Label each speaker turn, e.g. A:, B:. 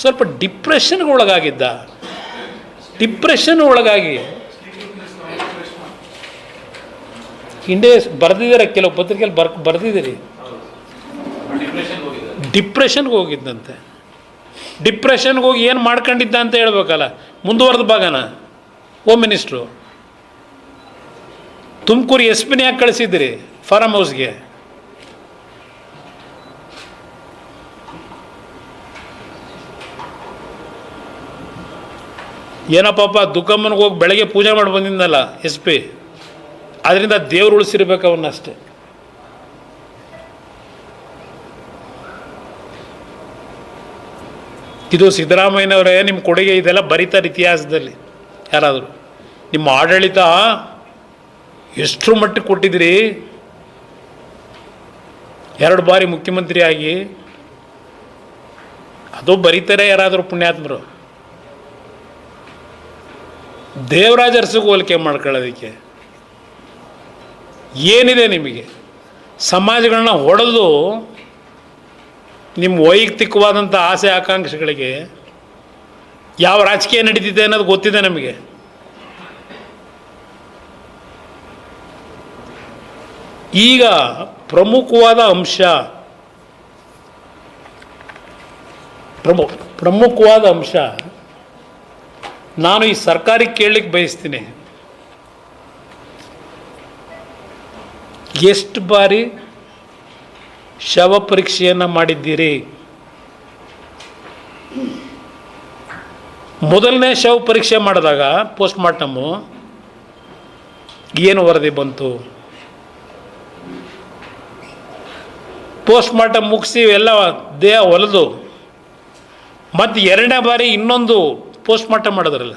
A: ಸ್ವಲ್ಪ ಡಿಪ್ರೆಷನ್ಗೆ ಒಳಗಾಗಿದ್ದ. ಡಿಪ್ರೆಷನ್ ಒಳಗಾಗಿ. ಹಿಂದೆ ಬರೆದಿದ್ದಾರೆ ಕೆಲವು ಪತ್ರಿಕೆಯಲ್ಲಿ ಬರ್ ಬರೆದಿದ್ದೀರಿ. ಡಿಪ್ರೆಷನ್ಗೆ ಹೋಗಿದ್ದಂತೆ. ಡಿಪ್ರೆಷನ್ಗೆ ಹೋಗಿ ಏನು ಮಾಡ್ಕೊಂಡಿದ್ದ ಅಂತ ಹೇಳ್ಬೇಕಲ್ಲ. ಮುಂದುವರೆದ ಭಾಗನ. ಹೋಮ್ ಮಿನಿಸ್ಟ್ರು ತುಮಕೂರು ಎಸ್ ಪಿನ ಯಾಕೆ ಕಳಿಸಿದ್ರಿ ಫಾರಮ್ ಹೌಸ್ಗೆ ಏನಪ್ಪಪ್ಪ ದುಃಖಮ್ಮನಿಗೆ ಹೋಗಿ ಬೆಳಗ್ಗೆ ಪೂಜೆ ಮಾಡಿ ಬಂದಿದ್ದಲ್ಲ ಎಸ್ ಪಿ. ಅದರಿಂದ ದೇವ್ರು ಉಳಿಸಿರ್ಬೇಕು ಅವನ್ನಷ್ಟೇ ಇದು ಸಿದ್ದರಾಮಯ್ಯನವರೇ, ನಿಮ್ಮ ಕೊಡುಗೆ ಇದೆಲ್ಲ ಬರೀತಾರೆ ಇತಿಹಾಸದಲ್ಲಿ. ಯಾರಾದರೂ. ನಿಮ್ಮ ಆಡಳಿತ ಎಷ್ಟು ಮಟ್ಟಿಗೆ ಕೊಟ್ಟಿದ್ದೀರಿ? ಎರಡು ಬಾರಿ ಮುಖ್ಯಮಂತ್ರಿಯಾಗಿ. ಅದು ಬರೀತಾರೆ ಯಾರಾದರೂ ಪುಣ್ಯಾತ್ಮರು. ದೇವರಾಜ ಅರಸಿಗೆ ಹೋಲಿಕೆ ಮಾಡ್ಕೊಳ್ಳೋದಕ್ಕೆ ಏನಿದೆ ನಿಮಗೆ? ಸಮಾಜಗಳನ್ನ ಹೊಡೆದು ನಿಮ್ಮ ವೈಯಕ್ತಿಕವಾದಂಥ ಆಸೆ ಆಕಾಂಕ್ಷೆಗಳಿಗೆ ಯಾವ ರಾಜಕೀಯ ನಡೀತಿದೆ ಅನ್ನೋದು ಗೊತ್ತಿದೆ ನಮಗೆ. ಈಗ ಪ್ರಮುಖವಾದ ಅಂಶ ಪ್ರಮು ಪ್ರಮುಖವಾದ ಅಂಶ ನಾನು ಈ ಸರ್ಕಾರಿ ಕೇಳಲಿಕ್ಕೆ ಬಯಸ್ತೀನಿ. ಎಷ್ಟು ಬಾರಿ ಶವ ಪರೀಕ್ಷೆಯನ್ನು ಮಾಡಿದ್ದೀರಿ? ಮೊದಲನೇ ಶವ ಪರೀಕ್ಷೆ ಮಾಡಿದಾಗ ಪೋಸ್ಟ್ ಮಾರ್ಟಮು ಏನು ವರದಿ ಬಂತು? ಪೋಸ್ಟ್ ಮಾರ್ಟಮ್ ಮುಗಿಸಿ ಎಲ್ಲ ದೇಹ ಹೊಲದು ಮತ್ತು ಎರಡನೇ ಬಾರಿ ಇನ್ನೊಂದು ಪೋಸ್ಟ್ ಮಾರ್ಟಮ್ ಮಾಡಿದ್ರಲ್ಲ.